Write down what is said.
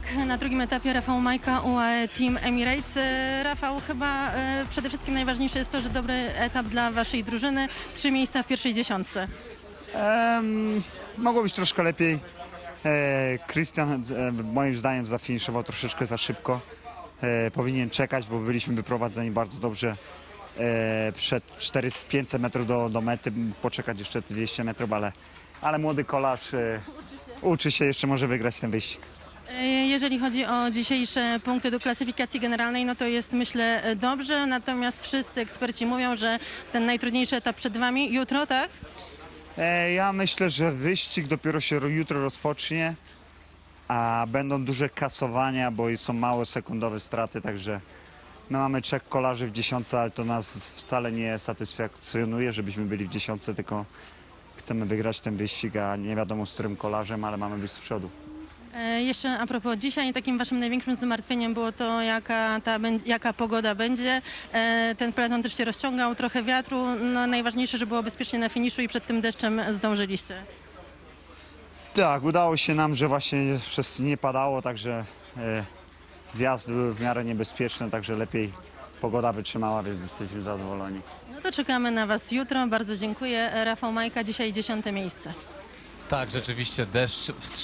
tak, na drugim etapie Rafał Majka, UAE Team Emirates. E, Rafał, chyba e, przede wszystkim najważniejsze jest to, że dobry etap dla waszej drużyny. Trzy miejsca w pierwszej dziesiątce. Em, mogło być troszkę lepiej. Christian e, moim zdaniem zafinisował troszeczkę za szybko. E, powinien czekać, bo byliśmy wyprowadzeni bardzo dobrze e, przed 400, 500 metrów do, do mety. Poczekać jeszcze 200 metrów, ale, ale młody kolarz e, uczy się, jeszcze może wygrać ten wyścig. Jeżeli chodzi o dzisiejsze punkty do klasyfikacji generalnej, no to jest myślę dobrze, natomiast wszyscy eksperci mówią, że ten najtrudniejszy etap przed wami. Jutro, tak? E, Ja myślę, że wyścig dopiero się ro- jutro rozpocznie, a będą duże kasowania, bo są małe sekundowe straty, także my mamy trzech kolarzy w dziesiątce, ale to nas wcale nie satysfakcjonuje, żebyśmy byli w dziesiątce, tylko chcemy wygrać ten wyścig, a nie wiadomo z którym kolarzem, ale mamy być z przodu. E, Jeszcze a propos dzisiaj, takim waszym największym zmartwieniem było to, jaka, ta, jaka pogoda będzie. E, Ten peloton też się rozciągał, trochę wiatru. No, najważniejsze, że było bezpiecznie na finiszu i przed tym deszczem zdążyliście. Tak, udało się nam, że właśnie przez nie padało, także e, zjazdy były w miarę niebezpieczne, także lepiej pogoda wytrzymała, więc jesteśmy zadowoleni. No to czekamy na was jutro. Bardzo dziękuję. Rafał Majka, dzisiaj dziesiąte miejsce. Tak, rzeczywiście deszcz wstrzymał.